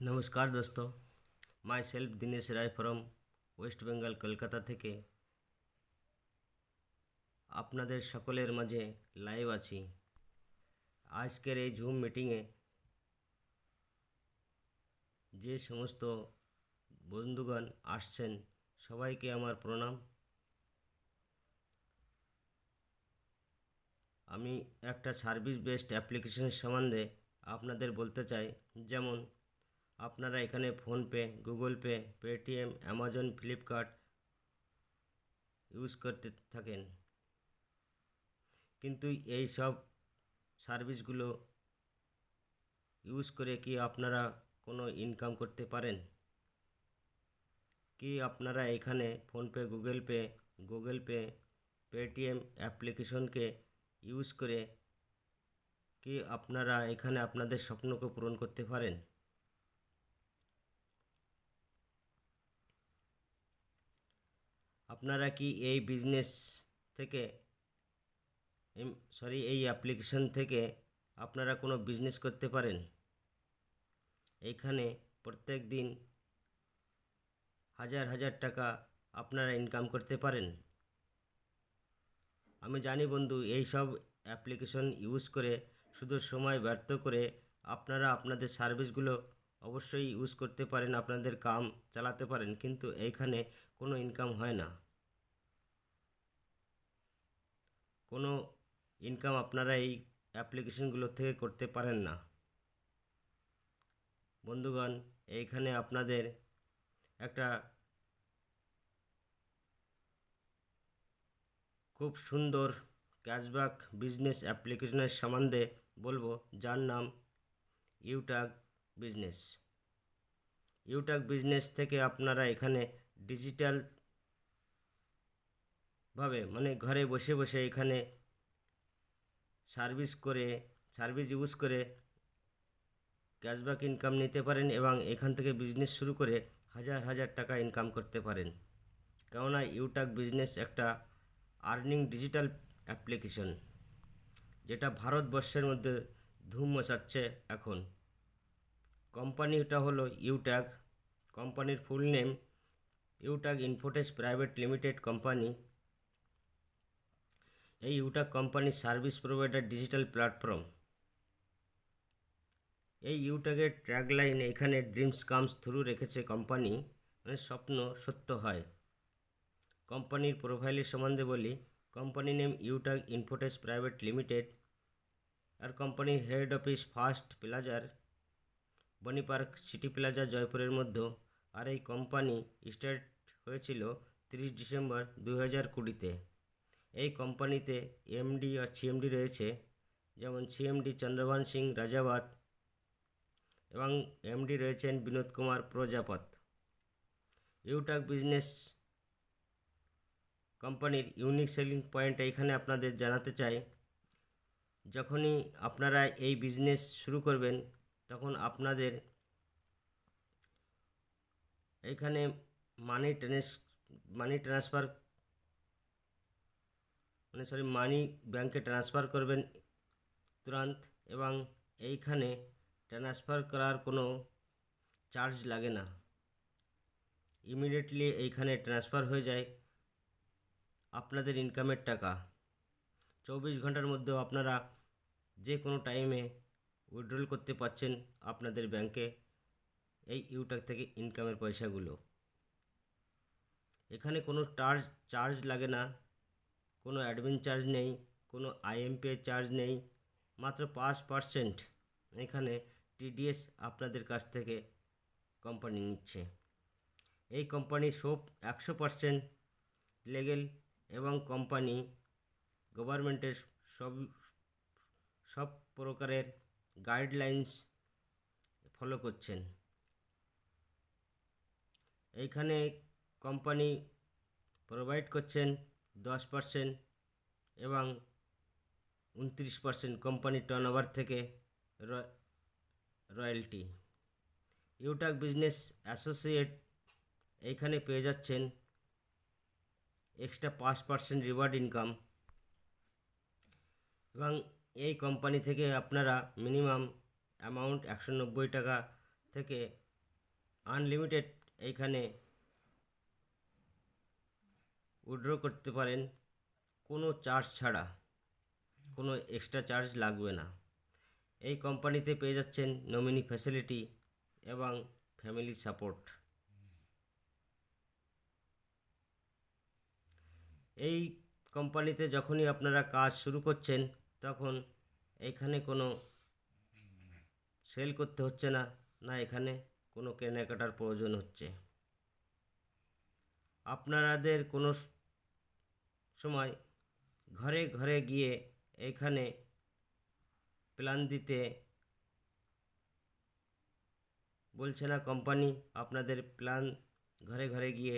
নমস্কার দোস্ত। Myself Dinesh Roy from West Bengal Kolkata থেকে। আপনাদের সকলের মাঝে লাইভ আছি। আজকের এই জুম মিটিংয়ে যে সমস্ত বন্ধুগণ আসছেন, সবাইকে আমার প্রণাম। আমি একটা সার্ভিস বেসড অ্যাপ্লিকেশনের সম্বন্ধে আপনাদের বলতে চাই, যেমন আপনারা এখানে PhonePe, Google Pay, Paytm, Amazon, Flipkart use করতে থাকেন। কিন্তু এই সব সার্ভিসগুলো ইউজ করে কি আপনারা কোনো ইনকাম করতে পারেন? কি আপনারা এখানে PhonePe, Google Pay Google Pay, Paytm অ্যাপ্লিকেশনকে use করে কি আপনারা এখানে আপনাদের স্বপ্নকে পূরণ করতে পারেন? আপনারা কি এই বিজনেস থেকে সরি এই অ্যাপ্লিকেশন থেকে আপনারা কোনো বিজনেস করতে পারেন? এইখানে প্রত্যেক দিন হাজার হাজার টাকা আপনারা ইনকাম করতে পারেন। আমি জানি বন্ধু, এই সব অ্যাপ্লিকেশন ইউজ করে, শুধু সময় ব্যর্থ করে আপনারা আপনাদের সার্ভিসগুলো অবশ্যই ইউজ করতে পারেন, আপনাদের কাম চালাতে পারেন, কিন্তু এইখানে কোনো ইনকাম হয় না। কোনো ইনকাম আপনারা এই অ্যাপ্লিকেশনগুলো থেকে করতে পারেন না। বন্ধুগণ, এইখানে আপনাদের একটা খুব সুন্দর ক্যাশব্যাক বিজনেস অ্যাপ্লিকেশনের সম্বন্ধে বলব, যার নাম ইউটাক বিজনেস ইউটাক বিজনেস থেকে আপনারা এখানে ডিজিটাল ভাবে মানে ঘরে বসে বসে এখানে সার্ভিস করে সার্ভিস ইউজ করে ক্যাশব্যাক ইনকাম নিতে পারেন এবং এখান থেকে বিজনেস শুরু করে হাজার হাজার টাকা ইনকাম করতে পারেন। কেননা ইউটাক বিজনেস একটা আর্নিং ডিজিটাল অ্যাপ্লিকেশন যেটা ভারতবর্ষের মধ্যে ধুম মচাচ্ছে এখন। কোম্পানিটা হলো ইউট্যাগ কোম্পানির full name Utag Infotech private limited company এই ইউট্যাগ কোম্পানির সার্ভিস প্রোভাইডার ডিজিটাল প্ল্যাটফর্ম এই ইউট্যাগের ট্র্যাগলাইন এখানে ড্রিমস কামস থ্রু রেখেছে কোম্পানি মানে স্বপ্ন সত্য হয়। কোম্পানির প্রোফাইলের সম্বন্ধে বলি company name Utag Infotech private limited আর কোম্পানির হেড অফিস ফার্স্ট প্লাজার বনি পার্ক সিটি প্লাজা জয়পুরের মধ্যে। আর এই কোম্পানি স্টার্ট হয়েছিল তিরিশ ডিসেম্বর দু হাজার কুড়িতে। এই কোম্পানিতে এমডি আর সিএমডি রয়েছে, যেমন সিএমডি চন্দ্রভান সিং রাজাবাত এবং এমডি রয়েছেন বিনোদ কুমার প্রজাপত। ইউটাক বিজনেস কোম্পানির ইউনিক সেলিং পয়েন্ট এইখানে আপনাদের জানাতে চাই। যখনই আপনারা এই বিজনেস শুরু করবেন, তখন আপনাদের এইখানে মানি ট্রান্স মানি ট্রান্সফার মানে সরি মানি ব্যাংকে ট্রান্সফার করবেন তুরন্ত এবং এইখানে ট্রান্সফার করার কোনো চার্জ লাগে না। ইমিডিয়েটলি এইখানে ট্রান্সফার হয়ে যায় আপনাদের ইনকামের টাকা। চব্বিশ ঘণ্টার মধ্যেও আপনারা যে কোনো টাইমে উইথড্রল করতে পারছেন আপনাদের ব্যাংকে এই ইউটাক থেকে ইনকামের পয়সাগুলো। এখানে কোনো চার্জ চার্জ লাগে না। কোনো অ্যাডমিন চার্জ নেই, কোনো আইএমপি চার্জ নেই, মাত্র পাঁচ পারসেন্ট এখানে টিডিএস আপনাদের কাছ থেকে কোম্পানি নিচ্ছে। এই কোম্পানি সব একশো পারসেন্ট লেগেল এবং কোম্পানি গভর্নমেন্টের সব সব প্রকারের গাইডলাইন্স ফলো করছেন। এইখানে কোম্পানি প্রোভাইড করছেন দশ পার্সেন্ট এবং উনত্রিশ পার্সেন্ট কোম্পানি টার্ন ওভার থেকে রয়্যালটি ইউটাক বিজনেস অ্যাসোসিয়েট এইখানে পেয়ে যাচ্ছেন এক্সট্রা পাঁচ পার্সেন্ট রিওয়ার্ড ইনকাম এবং এই কোম্পানি থেকে আপনারা মিনিমাম অ্যামাউন্ট একশো নব্বই টাকা থেকে আনলিমিটেড এইখানে উইড্র করতে পারেন। কোনো চার্জ ছাড়া, কোনো এক্সট্রা চার্জ লাগবে না। এই কোম্পানিতে পেয়ে যাচ্ছেন নমিনি ফ্যাসিলিটি এবং ফ্যামিলি সাপোর্ট। এই কোম্পানিতে যখনই আপনারা কাজ শুরু করছেন, তখন এখানে কোনো সেল করতে হচ্ছে না না এখানে কোনো কেনাকাটার প্রয়োজন হচ্ছে। আপনাদের কোনো সময় ঘরে ঘরে গিয়ে এখানে প্ল্যান দিতে বলছে না কোম্পানি আপনাদের প্ল্যান ঘরে ঘরে গিয়ে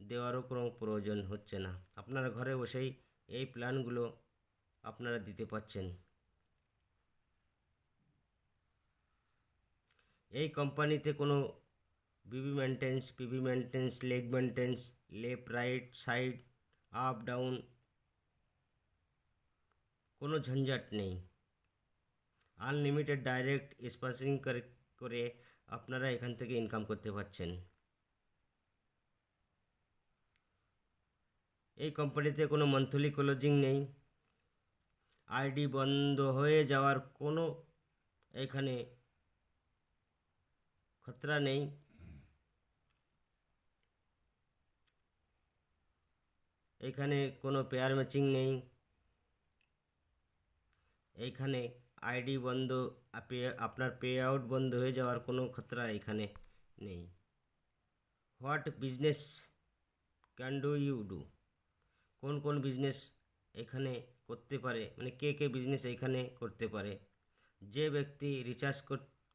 দেওয়ারও কোনো প্রয়োজন হচ্ছে না। আপনারা ঘরে বসেই এই প্ল্যানগুলো আপনারা দিতে পাচ্ছেন এই কোম্পানিতে কোনো BB maintenance PB maintenance leg maintenance left right side up down কোনো ঝঞ্ঝাট নেই। আনলিমিটেড ডাইরেক্ট স্পাসিং করে আপনারা এখান থেকে ইনকাম করতে পারছেন। এই কোম্পানিতে কোনো মান্থলি ক্লোজিং নেই। আইডি বন্ধ হয়ে যাওয়ার কোনো এখানে খতরা নেই। এখানে কোনো পেয়ার ম্যাচিং নেই। এইখানে আইডি বন্ধ, আপে, আপনার পে আউট বন্ধ হয়ে যাওয়ার কোনো খতরা এখানে নেই। What business can do you do? কোন কোন বিজনেস এখানে করতে পারে? মানে কে কে বিজনেস এখানে করতে পারে? যে ব্যক্তি রিচার্জ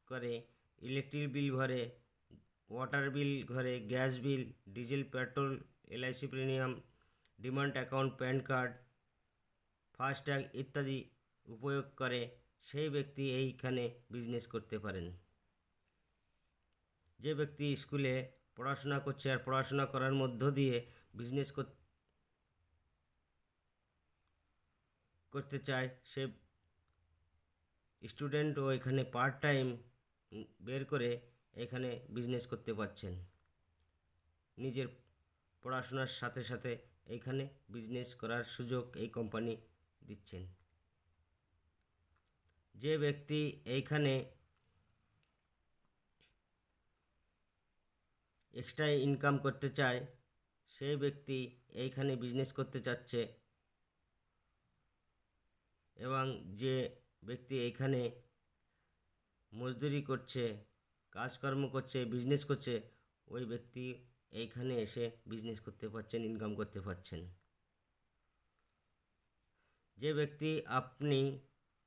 করে ইলেকট্রিক বিল ভরে ওয়াটার বিল ঘরে gas bill diesel petrol LIC premium demand account PAN card FASTag ইত্যাদি উপয়োগ করে সেই ব্যক্তি এইখানে বিজনেস করতে পারেন। যে ব্যক্তি স্কুলে পড়াশোনা করছে আর পড়াশোনা করার মধ্য দিয়ে বিজনেস করতে চায়, সে স্টুডেন্টও এখানে পার্ট টাইম বের করে এখানে বিজনেস করতে পারছেন। নিজের পড়াশোনার সাথে সাথে এইখানে বিজনেস করার সুযোগ এই কোম্পানি দিচ্ছেন। যে ব্যক্তি এইখানে এক্সট্রা ইনকাম করতে চায় সেই ব্যক্তি এইখানে বিজনেস করতে চাচ্ছে এবং যে ব্যক্তি এইখানে মজদুরি করছে, কাজকর্ম করছে বিজনেস করছে, ওই ব্যক্তি এইখানে এসে বিজনেস করতে পারছেন ইনকাম করতে পারছেন। যে ব্যক্তি আপনি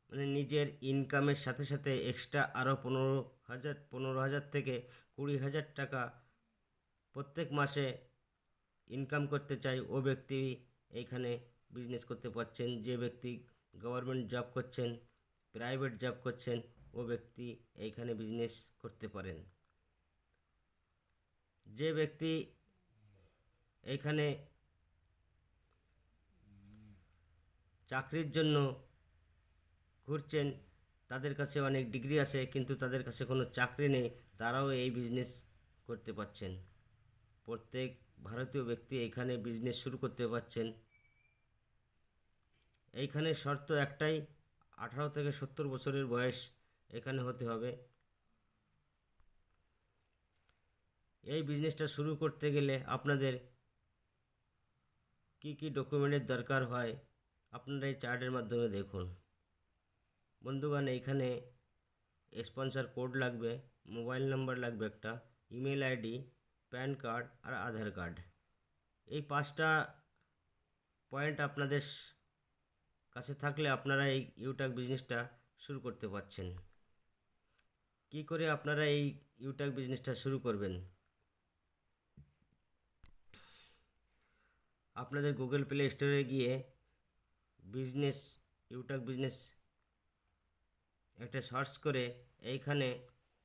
মানে নিজের ইনকামের সাথে সাথে এক্সট্রা আরও পনেরো হাজার পনেরো হাজার থেকে কুড়ি হাজার টাকা প্রত্যেক মাসে ইনকাম করতে চাই, ও ব্যক্তি এইখানে বিজনেস করতে পারছেন, যে ব্যক্তি গভর্নমেন্ট জব করছেন প্রাইভেট জব করছেন, ও ব্যক্তি এইখানে বিজনেস করতে পারেন। যে ব্যক্তি এইখানে চাকরির জন্য ঘুরছেন, তাদের কাছে অনেক ডিগ্রি আছে, কিন্তু তাদের কাছে কোনো চাকরি নেই, তারাও এই বিজনেস করতে পারছেন। প্রত্যেক ভারতীয় ব্যক্তি এখানে বিজনেস শুরু করতে পারছেন। এইখানে শর্ত একটাই, আঠারো থেকে সত্তর বছরের বয়স এখানে হতে হবে। এই বিজনেসটা শুরু করতে গেলে আপনাদের কি কি ডকুমেন্টের দরকার হয়, আপনারা এই চার্টের মাধ্যমে দেখুন। বন্ধুগণ, এইখানে স্পন্সার কোড লাগবে মোবাইল নাম্বার লাগবে একটা ইমেল আইডি প্যান কার্ড আর আধার কার্ড এই পাঁচটা পয়েন্ট আপনাদের কাছে থাকলে আপনারা এই ইউটাক বিজনেসটা শুরু করতে পারছেন। কি করে আপনারা এই ইউটাক বিজনেসটা শুরু করবেন? আপনাদের গুগল প্লে স্টোরে গিয়ে বিজনেস ইউটাক বিজনেস একটা সার্চ করে এইখানে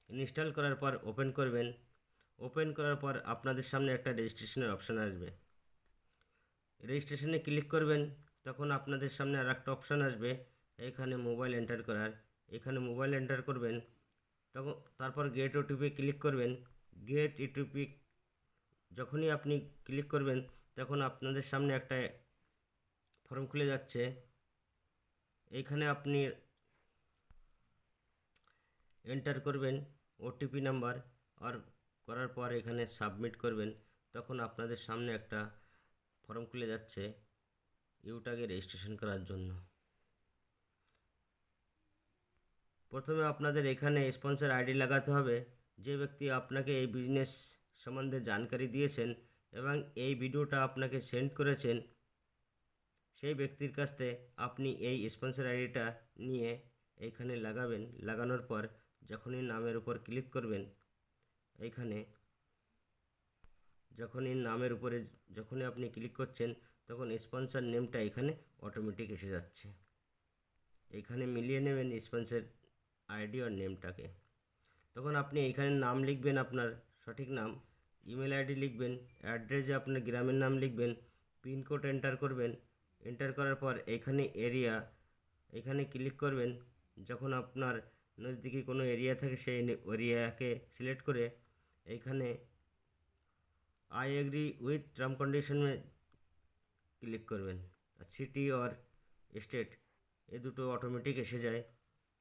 ইনস্টল করার পর ওপেন করবেন। ওপেন করার পর আপনাদের সামনে একটা রেজিস্ট্রেশনের অপশান আসবে। রেজিস্ট্রেশনে ক্লিক করবেন, তখন আপনাদের সামনে আর একটা অপশান আসবে এখানে মোবাইল এন্টার করার। এখানে মোবাইল এন্টার করবেন, তখন তারপর গেট ওটিপি ক্লিক করবেন। গেট ইউটিউবিক যখনই আপনি ক্লিক করবেন, তখন আপনাদের সামনে একটা ফর্ম খুলে যাচ্ছে। এইখানে আপনি এন্টার করবেন ওটিপি নাম্বার আর করার পর এখানে সাবমিট করবেন। তখন আপনাদের সামনে একটা ফর্ম খুলে যাচ্ছে ইউটাকে রেজিস্ট্রেশন করার জন্য। প্রথমে আপনাদের এখানে স্পন্সর আইডি লাগাতে হবে। যে ব্যক্তি আপনাকে এই বিজনেস সম্বন্ধে জানকারি দিয়েছেন এবং এই ভিডিওটা আপনাকে সেন্ড করেছেন, সেই ব্যক্তির কাছ থেকে আপনি এই স্পন্সর আইডিটা নিয়ে এইখানে লাগাবেন। লাগানোর পর যখনই নামের উপর ক্লিক করবেন, এইখানে যখনই নামের উপরে যখনই আপনি ক্লিক করছেন, তখন স্পন্সর নেমটা এখানে অটোমেটিক এসে যাচ্ছে। এখানে মিলিয়ে নেবেন স্পন্সর আইডি আর নেমটাকে। তখন আপনি এইখানে নাম লিখবেন আপনার সঠিক নাম, ইমেল আইডি লিখবেন, অ্যাড্রেসে আপনার গ্রামের নাম লিখবেন পিনকোড এন্টার করবেন। এন্টার করার পর এখানে এরিয়া এখানে ক্লিক করবেন। যখন আপনার নজদিকে কোনো এরিয়া থাকে সেই এরিয়াকে সিলেক্ট করে এইখানে আই এগ্রি উইথ টার্ম কন্ডিশনে ক্লিক করবেন। আর সিটি অর স্টেট এ দুটো অটোমেটিক এসে যায়।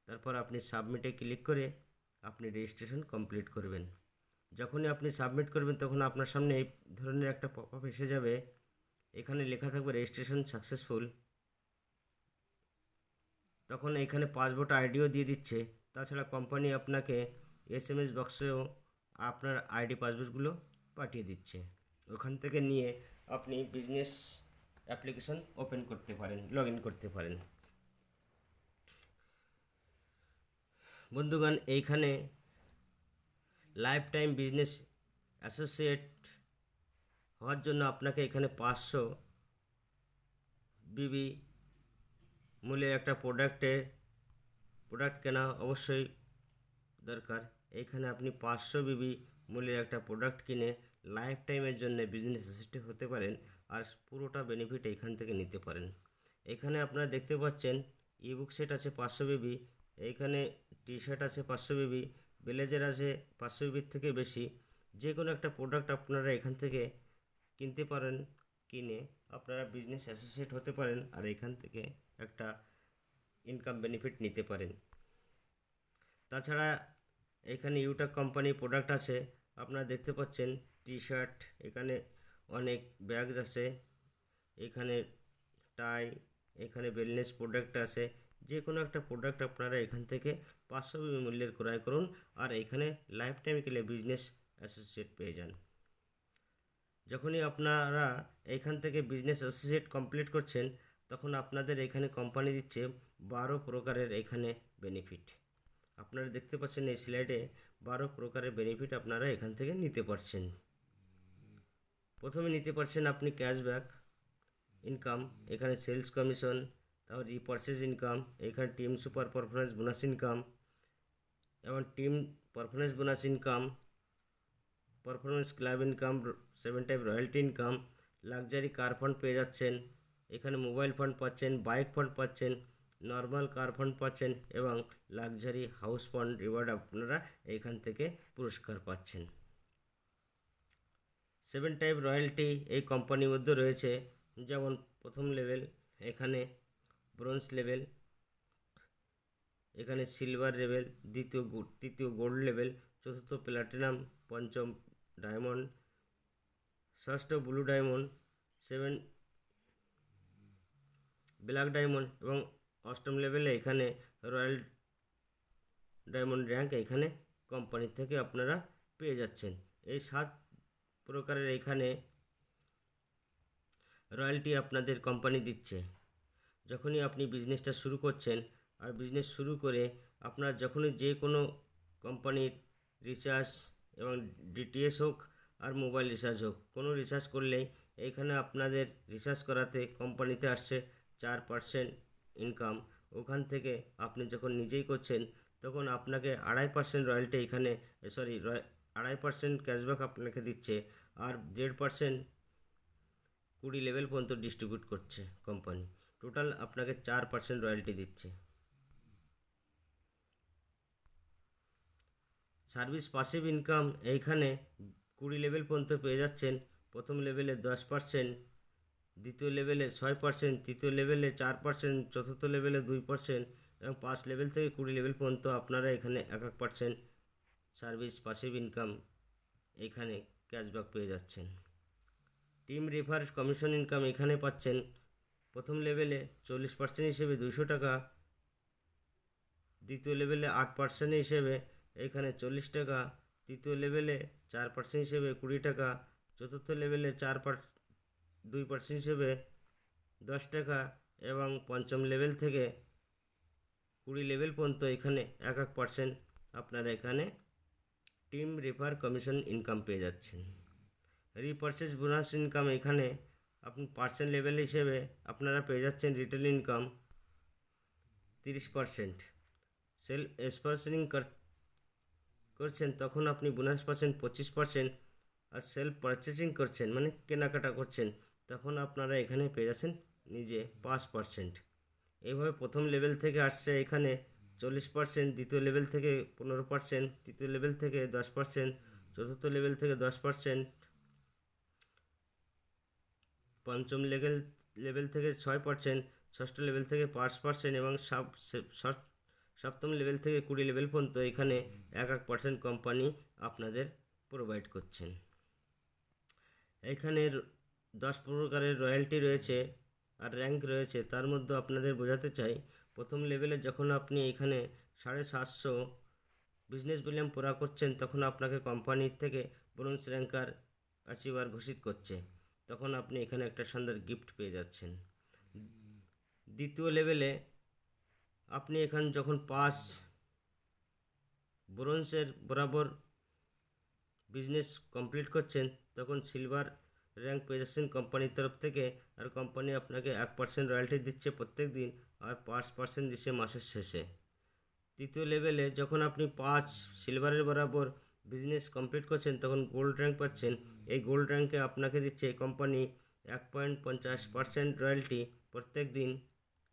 তারপর আপনি সাবমিটে ক্লিক করে আপনি রেজিস্ট্রেশন কমপ্লিট করবেন। যখনই আপনি সাবমিট করবেন, তখন আপনার সামনে এই ধরনের একটা পপ আপ এসে যাবে। এখানে লেখা থাকবে রেজিস্ট্রেশন সাকসেসফুল তখন এখানে পাসপোর্ট আইডিও দিয়ে দিচ্ছে। তাছাড়া কোম্পানি আপনাকে এস এম এস বক্সেও আপনার আইডি পাসবুকগুলো পাঠিয়ে দিচ্ছে। ওখান থেকে নিয়ে আপনি বিজনেস অ্যাপ্লিকেশন ওপেন করতে পারেন লগ ইন করতে পারেন। বন্ধুগণ, এইখানে লাইফ টাইম বিজনেস অ্যাসোসিয়েট হওয়ার জন্য আপনাকে এখানে পাঁচশো বিবি মূল্যের একটা প্রোডাক্টে প্রোডাক্ট কেনা অবশ্যই দরকার। এইখানে আপনি পাঁচশো বিবি মূল্যের একটা প্রোডাক্ট কিনে লাইফ টাইমের জন্য বিজনেস অ্যাসোসিয়েট হতে পারেন আর পুরোটা বেনিফিট এইখান থেকে নিতে পারেন। এখানে আপনারা দেখতে পাচ্ছেন ইবুক সেট আছে পাঁচশো বিবি এইখানে টি শার্ট আছে পাঁচশো বিবি ব্লেজার আছে পাঁচশো বিবির থেকে বেশি। যে কোনো একটা প্রোডাক্ট আপনারা এখান থেকে কিনতে পারেন, কিনে আপনারা বিজনেস অ্যাসোসিয়েট হতে পারেন আর এখান থেকে একটা ইনকাম বেনিফিট নিতে পারেন। তাছাড়া এখানে ইউটাক কোম্পানির প্রোডাক্ট আছে, আপনারা দেখতে পাচ্ছেন টি শার্ট এখানে অনেক ব্যাগস আছে, এখানে টাই এখানে ওয়েলনেস প্রোডাক্ট আছে যে কোনো একটা প্রোডাক্ট আপনারা এখান থেকে পাঁচশো মূল্যের ক্রয় করুন, আর এখানে লাইফ টাইম বিজনেস অ্যাসোসিয়েট পেয়ে যান। যখনই আপনারা এখান থেকে বিজনেস অ্যাসোসিয়েট কমপ্লিট করছেন, তখন আপনাদের এখানে কোম্পানি দিচ্ছে বারো প্রকারের এখানে বেনিফিট আপনারা দেখতে পাচ্ছেন এই স্লাইডে বারো প্রকারের বেনিফিট আপনারা এখান থেকে নিতে পারছেন। প্রথমে নিতে পারছেন আপনি ক্যাশব্যাক ইনকাম এখানে সেলস কমিশন তারপর রিপারচেজ ইনকাম এখানে team super performance bonus income এবং team performance bonus income performance club income seven type royalty income luxury car fund পেয়ে যাচ্ছেন, এখানে মোবাইল ফান্ড পাচ্ছেন বাইক ফান্ড পাচ্ছেন নর্মাল কার ফান্ড পাচ্ছেন এবং লাক্সারি হাউস ফান্ড রিওয়ার্ড আপনারা এখান থেকে পুরস্কার পাচ্ছেন। সেভেন টাইপ রয়্যালটি এই কোম্পানির মধ্যে রয়েছে। যেমন প্রথম লেভেল, এখানে ব্রোঞ্জ লেভেল, এখানে সিলভার লেভেল, দ্বিতীয় তৃতীয় গোল্ড লেভেল, চতুর্থ প্ল্যাটিনাম পঞ্চম ডায়মন্ড, ষষ্ঠ blue diamond, seven black diamond এবং অষ্টম লেভেলে এখানে রয়্যাল ডায়মন্ড র্যাঙ্ক এখানে কোম্পানি থেকে আপনারা পেয়ে যাচ্ছেন। এই সাত প্রকারের এখানে রয়্যালটি আপনাদের কোম্পানি দিচ্ছে। যখনই আপনি বিজনেসটা শুরু করছেন আর বিজনেস শুরু করে আপনার যখনই যে কোনো কোম্পানির রিচার্জ এবং ডিটিএস হোক আর মোবাইল রিচার্জ হোক, কোনো রিচার্জ করলেই এইখানে আপনাদের রিচার্জ করাতে কোম্পানিতে আসছে চার পার্সেন্ট ইনকাম ওখান থেকে আপনি যখন নিজেই করছেন, তখন আপনাকে আড়াই পার্সেন্ট রয়্যালটি এখানে সরি আড়াই পার্সেন্ট ক্যাশব্যাক আপনাকে দিচ্ছে আর দেড় পার্সেন্ট কুড়ি লেভেল পর্যন্ত ডিস্ট্রিবিউট করছে কোম্পানি টোটাল আপনাকে চার পার্সেন্ট রয়্যালটি দিচ্ছে। সার্ভিস পাসিভ ইনকাম এইখানে কুড়ি লেভেল পর্যন্ত পেয়ে যাচ্ছেন, প্রথম লেভেলে দশ পার্সেন্ট দ্বিতীয় লেভেলে ছয় পার্সেন্ট তৃতীয় লেভেলে চার পার্সেন্ট চতুর্থ লেভেলে দুই পার্সেন্ট এবং পাঁচ লেভেল থেকে কুড়ি লেভেল পর্যন্ত আপনারা এখানে এক এক পার্সেন্ট সার্ভিস পাসিভ ইনকাম এখানে ক্যাশব্যাক পেয়ে যাচ্ছেন। টিম রেফার কমিশন ইনকাম এখানে পাচ্ছেন। প্রথম লেভেলে চল্লিশ পার্সেন্ট হিসেবে দুশো টাকা, দ্বিতীয় লেভেলে আট পার্সেন্ট হিসেবে এখানে চল্লিশ টাকা, তৃতীয় লেভেলে চার পার্সেন্ট হিসেবে কুড়ি টাকা, চতুর্থ লেভেলে চার পার দুই পার্সেন্ট হিসেবে দশ টাকা এবং পঞ্চম লেভেল থেকে কুড়ি লেভেল পর্যন্ত এখানে এক এক পার্সেন্ট আপনারা এখানে টিম রেফার কমিশন ইনকাম পেয়ে যাচ্ছেন। রিপারচেস বোনাস ইনকাম এখানে আপনি পার্সেন্ট লেভেল হিসেবে আপনারা পেয়ে যাচ্ছেন রিটেল ইনকাম তিরিশ পার্সেন্ট সেল এক্সপার্সনিং করছেন তখন আপনি বোনাস পাচ্ছেন পঁচিশ পার্সেন্ট আর সেলফ পারচেসিং করছেন মানে কেনাকাটা করছেন তখন আপনারা এখানে পেয়ে যাচ্ছেন নিজে পাঁচ পার্সেন্ট এইভাবে প্রথম লেভেল থেকে আসছে এখানে চল্লিশ পার্সেন্ট দ্বিতীয় লেভেল থেকে পনেরো পার্সেন্ট তৃতীয় লেভেল থেকে দশ পার্সেন্ট চতুর্থ লেভেল থেকে দশ পার্সেন্ট পঞ্চম লেভেল লেভেল থেকে ছয় পার্সেন্ট ষষ্ঠ লেভেল থেকে পাঁচ পার্সেন্ট এবং সপ্তম লেভেল থেকে কুড়ি লেভেল পর্যন্ত এখানে এক এক পার্সেন্ট কোম্পানি আপনাদের প্রোভাইড করছেন। এখানে র- দশ প্রকারের রয়্যালটি রয়েছে আর র্যাঙ্ক রয়েছে, তার মধ্যে আপনাদের বোঝাতে চাই। প্রথম লেভেলে যখন আপনি এখানে সাড়ে সাতশো বিজনেস বিলিয়ন পুরা করছেন, তখন আপনাকে কোম্পানির থেকে ব্রোঞ্জ র্যাঙ্কার অ্যাচিভার ঘোষিত করছে। তখন আপনি এখানে একটা সুন্দর গিফট পেয়ে যাচ্ছেন। দ্বিতীয় লেভেলে আপনি এখানে যখন পাস ব্রোঞ্জের বরাবর বিজনেস কমপ্লিট করছেন, তখন সিলভার র্যাঙ্ক পেয়ে যাচ্ছেন কোম্পানির তরফ থেকে আর কোম্পানি আপনাকে এক পার্সেন্ট রয়্যালটি দিচ্ছে প্রত্যেক দিন আর পাঁচ পার্সেন্ট দিচ্ছে মাসের শেষে। তৃতীয় লেভেলে যখন আপনি পাঁচ সিলভারের বরাবর বিজনেস কমপ্লিট করছেন, তখন গোল্ড র্যাঙ্ক পাচ্ছেন। এই গোল্ড র্যাঙ্কে আপনাকে দিচ্ছে কোম্পানি এক পয়েন্ট পঞ্চাশ পার্সেন্ট রয়্যালটি প্রত্যেক দিন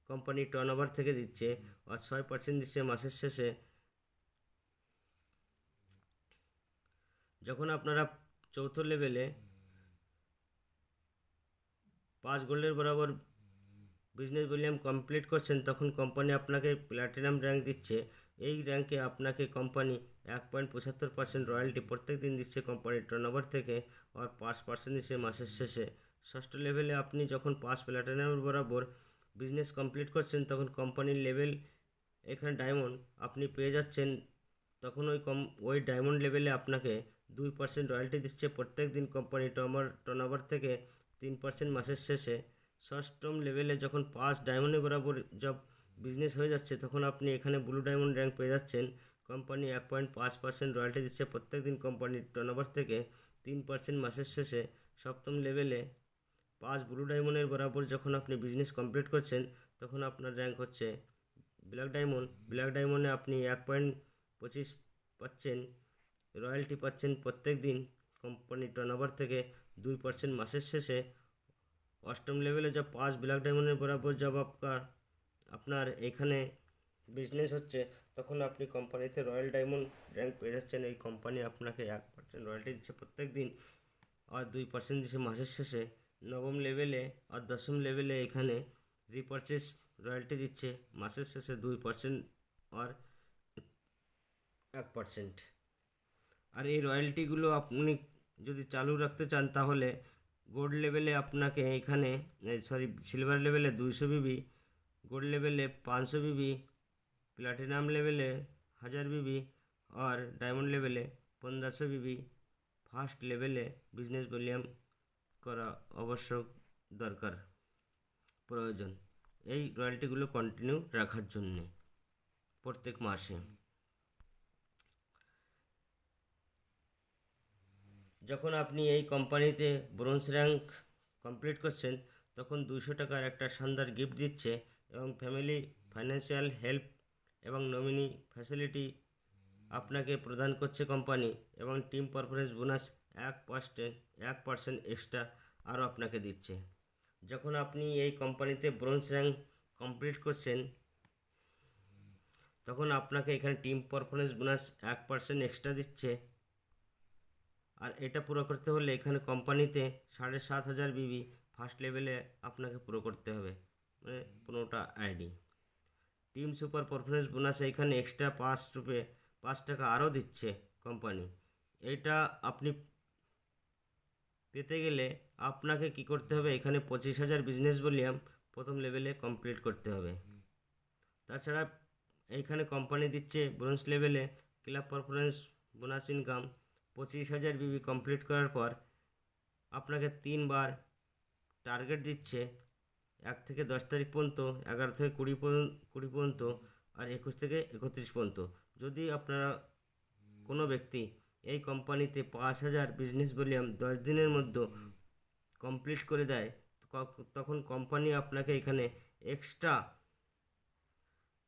কোম্পানি টার্ন ওভার থেকে দিচ্ছে আর ছয় পার্সেন্ট দিচ্ছে মাসের শেষে। যখন আপনারা চৌথ লেভেলে পাঁচ গোল্ডের বরাবর বিজনেস ভলিউম কমপ্লিট করছেন, তখন কোম্পানি আপনাকে প্ল্যাটিনাম র্যাঙ্ক দিচ্ছে। এই র্যাঙ্কে আপনাকে কোম্পানি এক পয়েন্ট পঁচাত্তর পার্সেন্ট রয়্যালটি প্রত্যেক দিন দিচ্ছে কোম্পানির টার্নওভার থেকে আর পাঁচ পার্সেন্ট দিচ্ছে মাসের শেষে। ষষ্ঠ লেভেলে আপনি যখন পাঁচ প্ল্যাটিনামের বরাবর বিজনেস কমপ্লিট করছেন, তখন কোম্পানির লেভেল এখানে ডায়মন্ড আপনি পেয়ে যাচ্ছেন। তখন ওই কম ওই ডায়মন্ড লেভেলে আপনাকে দুই পার্সেন্ট রয়্যালটি দিচ্ছে প্রত্যেক দিন কোম্পানি টমার টার্নওভার থেকে। তিন পার্সেন্ট মাসের শেষে ষষ্ঠম লেভেলে যখন পাঁচ ডায়মন্ডের বরাবর জব বিজনেস হয়ে যাচ্ছে, তখন আপনি এখানে ব্লু ডায়মন্ড র্যাঙ্ক পেয়ে যাচ্ছেন। কোম্পানি এক পয়েন্ট পাঁচ পার্সেন্ট রয়্যালটি দিচ্ছে প্রত্যেক দিন কোম্পানির টার্নওভার থেকে তিন পার্সেন্ট মাসের শেষে। সপ্তম লেভেলে পাঁচ ব্লু ডায়মন্ডের বরাবর যখন আপনি বিজনেস কমপ্লিট করছেন, তখন আপনার র্যাঙ্ক হচ্ছে ব্ল্যাক ডায়মন্ড ব্ল্যাক ডায়মন্ডে আপনি এক পয়েন্ট পঁচিশ পাচ্ছেন রয়্যালটি পাচ্ছেন প্রত্যেক দিন কোম্পানির টার্নওভার থেকে। দুই পার্সেন্ট মাসের শেষে অষ্টম লেভেলে যা পাঁচ ব্ল্যাক ডায়মন্ডের বরাবর জব আপনার আপনার এখানে বিজনেস হচ্ছে, তখন আপনি কোম্পানিতে রয়্যাল ডায়মন্ড র্যাঙ্ক পেয়ে যাচ্ছেন। এই কোম্পানি আপনাকে এক পার্সেন্ট রয়্যালটি দিচ্ছে প্রত্যেক দিন আর দুই পার্সেন্ট দিচ্ছে মাসের শেষে। নবম লেভেলে আর দশম লেভেলে এখানে রিপারচেস রয়্যালটি দিচ্ছে। মাসের শেষে দুই পার্সেন্ট আর এক পার্সেন্ট আর এই রয়্যালটিগুলো আপনি যদি চালু রাখতে চান তাহলে গোল্ড লেভেলে আপনাকে এখানে সরি সিলভার লেভেলে দুইশো বিবি গোল্ড লেভেলে পাঁচশো বিবি প্লাটিনাম লেভেলে হাজার বিবি আর ডায়মন্ড লেভেলে পনেরোশো বিবি ফার্স্ট লেভেলে বিজনেস ভলিউম করা অবশ্যক দরকার, প্রয়োজন। এই রয়্যালটিগুলো কন্টিনিউ রাখার জন্যে প্রত্যেক মাসে। যখন আপনি এই কোম্পানিতে ব্রোঞ্জ র্যাঙ্ক কমপ্লিট করছেন, তখন দুশো টাকার একটা শানদার গিফট দিচ্ছে এবং ফ্যামিলি ফাইন্যান্সিয়াল হেল্প এবং নমিনি ফ্যাসিলিটি আপনাকে প্রদান করছে কোম্পানি এবং টিম পারফরমেন্স বোনাস এক পার্সেন্ট এক পার্সেন্ট এক্সট্রা আরও আপনাকে দিচ্ছে। যখন আপনি এই কোম্পানিতে ব্রোঞ্জ র্যাঙ্ক কমপ্লিট করছেন, তখন আপনাকে এখানে টিম পারফরমেন্স বোনাস এক পার্সেন্ট এক্সট্রা দিচ্ছে আর এটা পুরো করতে হলে এখানে কোম্পানিতে সাড়ে সাত হাজার বিবি ফার্স্ট লেভেলে আপনাকে পুরো করতে হবে। মানে পনেরোটা ID team super performance bonus এখানে এক্সট্রা পাঁচ রুপে, পাঁচ টাকা আরও দিচ্ছে কোম্পানি এটা আপনি পেতে গেলে আপনাকে কি করতে হবে? এখানে পঁচিশ হাজার বিজনেস ভলিউম প্রথম লেভেলে কমপ্লিট করতে হবে। তাছাড়া এইখানে কোম্পানি দিচ্ছে ব্রোঞ্জ লেভেলে ক্লাব পারফরমেন্স বোনাস ইনকাম পঁচিশ হাজার বিবি কমপ্লিট করার পর আপনাকে তিনবার টার্গেট দিচ্ছে এক থেকে দশ তারিখ পর্যন্ত, এগারো থেকে কুড়ি কুড়ি পর্যন্ত আর একুশ থেকে একত্রিশ পর্যন্ত। যদি আপনারা কোনো ব্যক্তি এই কোম্পানিতে পাঁচ হাজার বিজনেস ভলিউম দশ দিনের মধ্যে কমপ্লিট করে দেয় তখন কোম্পানি আপনাকে এখানে extra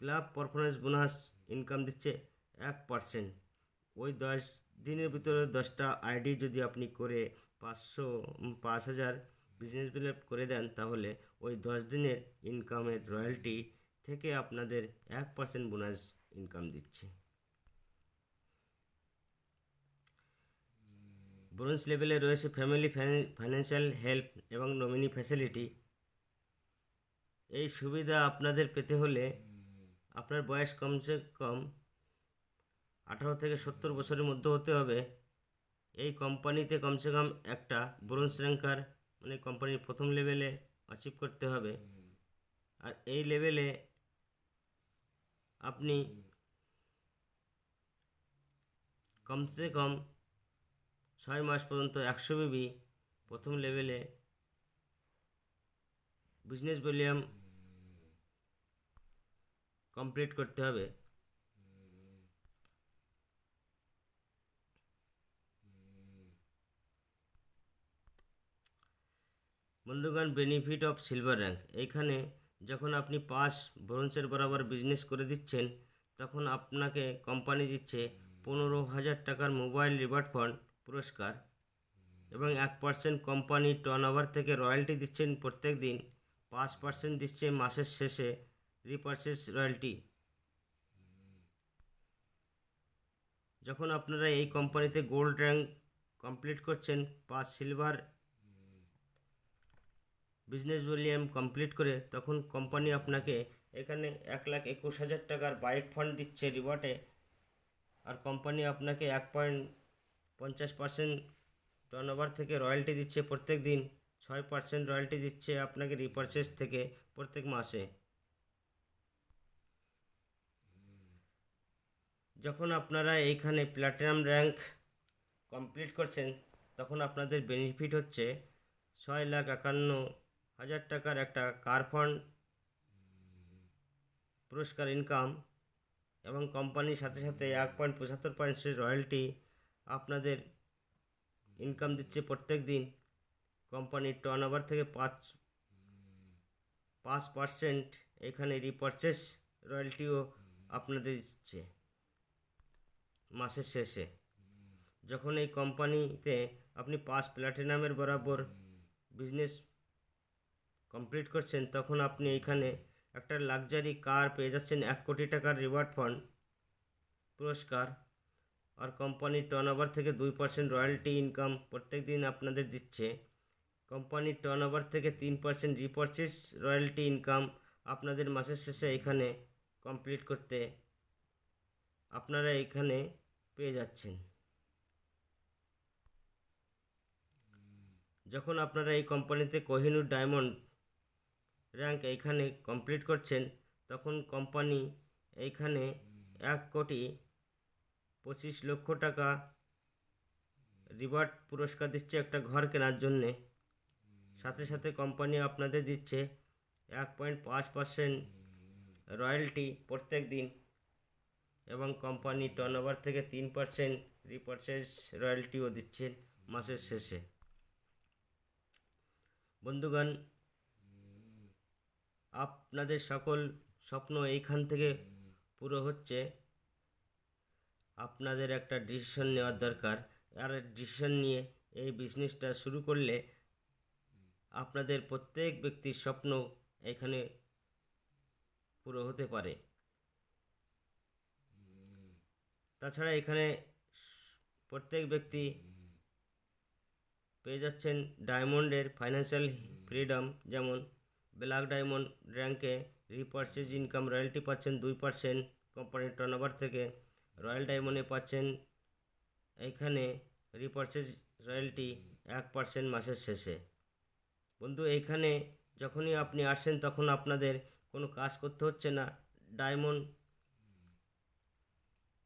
club performance bonus income দিচ্ছে এক পার্সেন্ট ওই দশ দিনের ভিতরে দশটা আইডি যদি আপনি করে পাঁচশো পাঁচ হাজার বিজনেস বিলে করে দেন, তাহলে ওই দশ দিনের ইনকামের রয়্যালটি থেকে আপনাদের এক পার্সেন্ট বোনাস ইনকাম দিচ্ছে। ব্রোঞ্জ লেভেলে রয়েছে ফ্যামিলি ফাইন্যান্সিয়াল হেল্প এবং নমিনি ফ্যাসিলিটি এই সুবিধা আপনাদের পেতে হলে আপনার বয়স কমসে কম আঠারো থেকে সত্তর বছরের মধ্যে হতে হবে। এই কোম্পানিতে কমসে কম একটা ব্রোঞ্জ র্যাঙ্কার মানে কোম্পানির প্রথম লেভেলে অ্যাচিভ করতে হবে। আর এই লেভেলে আপনি কমসে কম ছয় মাস পর্যন্ত একশো বিবি প্রথম লেভেলে বিজনেস ভলিউম কমপ্লিট করতে হবে। বন্ধুগণ বেনিফিট অফ সিলভার র্যাঙ্ক এইখানে যখন আপনি পাস ব্রোঞ্জের বরাবর বিজনেস করে দিচ্ছেন, তখন আপনাকে কোম্পানি দিচ্ছে পনেরো হাজার টাকার মোবাইল রিওয়ার্ড ফান্ড পুরস্কার এবং এক পার্সেন্ট কোম্পানি টার্ন ওভার থেকে রয়্যালটি দিচ্ছেন প্রত্যেক দিন, পাঁচ পার্সেন্ট দিচ্ছে মাসের শেষে রিপার্সেস রয়্যালটি যখন আপনারা এই কোম্পানিতে গোল্ড র্যাঙ্ক কমপ্লিট করছেন, পাঁচ সিলভার বিজনেস ভলিউম কমপ্লিট করে তখন কোম্পানি আপনাকে এখানে এক লাখ একুশ হাজার টাকার বাইক ফান্ড দিচ্ছে রিওয়ার্ডে আর কোম্পানি আপনাকে এক পয়েন্ট পঞ্চাশ পার্সেন্ট টার্নওভার থেকে রয়্যালটি দিচ্ছে প্রত্যেক দিন। ছয় পার্সেন্ট রয়্যালটি দিচ্ছে আপনাকে রিপারচেস থেকে প্রত্যেক মাসে। যখন আপনারা এইখানে প্ল্যাটিনাম র্যাঙ্ক কমপ্লিট করছেন, তখন আপনাদের বেনিফিট হচ্ছে ছয় লাখ একান্ন হাজার টাকার একটা কার ফান্ড পুরস্কার ইনকাম এবং কোম্পানির সাথে সাথে এক পয়েন্ট পঁচাত্তর পার্সেন্ট রয়্যালটি আপনাদের ইনকাম দিচ্ছে প্রত্যেক দিন। কোম্পানির টার্ন ওভার থেকে পাঁচ পাঁচ পার্সেন্ট এখানে রিপারচেস রয়্যালটিও আপনাদের দিচ্ছে মাসের শেষে। যখন এই কোম্পানিতে আপনি পাঁচ প্ল্যাটিনামের বরাবর বিজনেস কমপ্লিট করছেন, তখন আপনি এইখানে একটা লাক্সারি কার পেয়ে যাচ্ছেন, এক কোটি টাকার রিওয়ার্ড ফান্ড পুরস্কার, আর কোম্পানির টার্ন ওভার থেকে দুই পার্সেন্ট রয়্যালটি ইনকাম প্রত্যেক দিন আপনাদের দিচ্ছে। কোম্পানির টার্ন ওভার থেকে তিন পার্সেন্ট রিপারচেস রয়্যালটি ইনকাম আপনাদের মাসের শেষে এখানে কমপ্লিট করতে আপনারা এখানে পেয়ে যাচ্ছেন। যখন আপনারা এই কোম্পানিতে কোহিনুর ডায়মন্ড র্যাঙ্ক এইখানে কমপ্লিট করছেন, তখন কোম্পানি এইখানে এক কোটি পঁচিশ লক্ষ টাকা রিওয়ার্ড পুরস্কার দিচ্ছে একটা ঘর কেনার জন্যে। সাথে সাথে কোম্পানি আপনাদের দিচ্ছে এক পয়েন্ট পাঁচ পার্সেন্ট রয়্যালটি প্রত্যেক দিন এবং কোম্পানি টার্নওভার থেকে তিন পার্সেন্ট রিপারচেস রয়্যালটিও দিচ্ছেন মাসের শেষে। বন্ধুগণ আপনাদের সকল স্বপ্ন এইখান থেকে পুরো হচ্ছে। আপনাদের একটা ডিসিশন নেওয়ার দরকার। আর ডিসিশন নিয়ে এই বিজনেসটা শুরু করলে আপনাদের প্রত্যেক ব্যক্তির স্বপ্ন এখানে পুরো হতে পারে। তাছাড়া এখানে প্রত্যেক ব্যক্তি পেয়ে যাচ্ছেন ডায়মন্ডের ফাইন্যান্সিয়াল ফ্রিডম যেমন ব্ল্যাক ডায়মন্ড র্যাঙ্কে রিপার্চেজ ইনকাম রয়্যালটি পাচ্ছেন দুই পার্সেন্ট কোম্পানির টার্নওভার থেকে। রয়্যাল ডায়মন্ডে পাচ্ছেন এইখানে রিপার্চেজ রয়্যালটি এক পার্সেন্ট মাসের শেষে। বন্ধু এইখানে যখনই আপনি আসছেন তখন আপনাদের কোনো কাজ করতে হচ্ছে না। ডায়মন্ড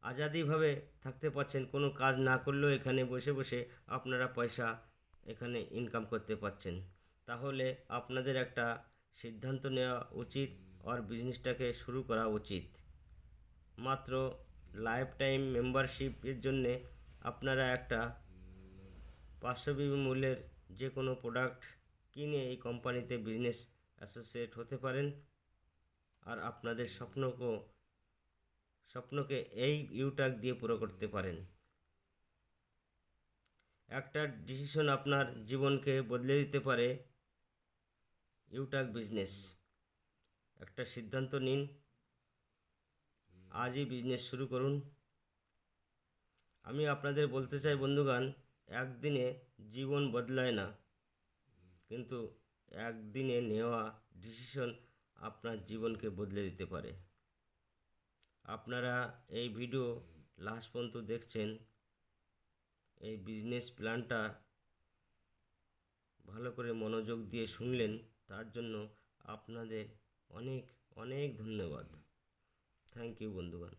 আজাদিভাবে থাকতে পারছেন কোনো কাজ না করলেও এখানে বসে বসে আপনারা পয়সা এখানে ইনকাম করতে পারছেন তাহলে আপনাদের একটা সিদ্ধান্ত নেওয়া উচিত আর বিজনেসটাকে শুরু করা উচিত। মাত্র লাইফ টাইম মেম্বারশিপের জন্যে আপনারা একটা পাঁচশো বিবি মূল্যের যে কোনো প্রোডাক্ট কিনে এই কোম্পানিতে বিজনেস অ্যাসোসিয়েট হতে পারেন। আর আপনাদের স্বপ্নকেও স্বপ্নকে এই ইউটাক দিয়ে পুরো করতে পারেন। একটা ডিসিশন আপনার জীবনকে বদলে দিতে পারে। ইউটাক বিজনেস। একটা সিদ্ধান্ত নিন। আজই বিজনেস শুরু করুন। আমি আপনাদের বলতে চাই বন্ধুগান একদিনে জীবন বদলায় না। কিন্তু একদিনে নেওয়া ডিসিশন আপনার জীবনকে বদলে দিতে পারে। আপনারা এই ভিডিও লাস্ট পর্যন্ত দেখছেন। এই বিজনেস প্ল্যানটা ভালো করে মনোযোগ দিয়ে শুনলেন। তার জন্য আপনাদের অনেক অনেক ধন্যবাদ। থ্যাংক ইউ বন্ধুগণ।